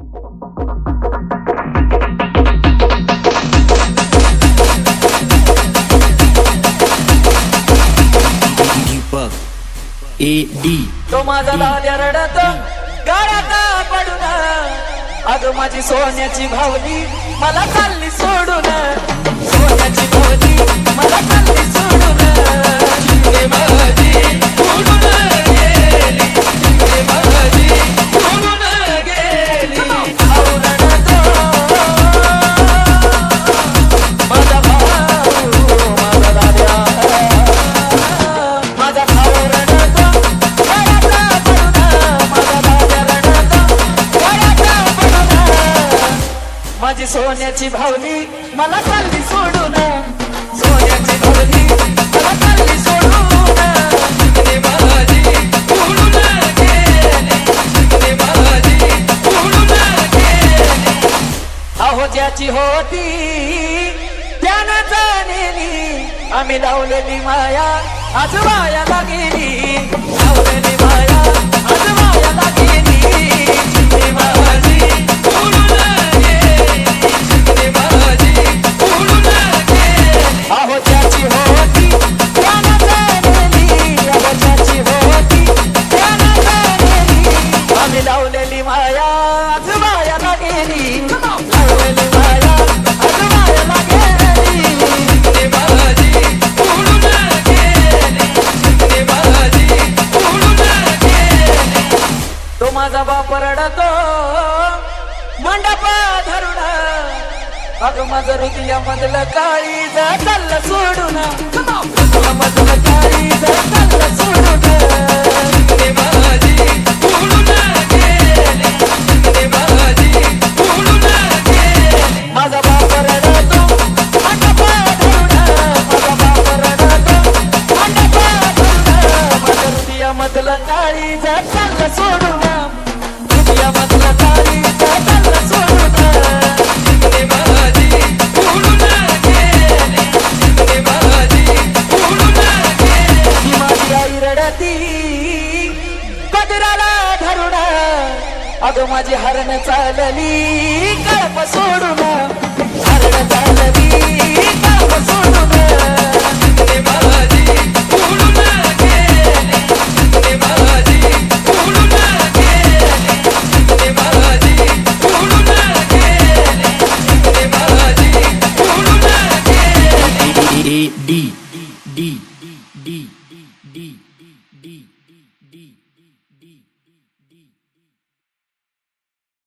Deepak. A D तो माझा लाल्या रडत गाड्यात पडून. आज माझी सोन्याची भावली मला चालली सोडून. सोन्याची भावली मला चालली सोडून. माझी सोन्याची भावली मला चालली सोडून. सोन्याची भावली मला चालली सोडून. अहो ज्याची होती त्यानं जाणेली. आम्ही लावलेली माया आज माया लागेली लावलेली माया आज मायाला गेली लावलेली उडून गेली उडून गेली तो माझा बाप रडतो मंडपा धरून. अगं माझं हृदया काळी सोडून. माझी हरण चालली. कळपस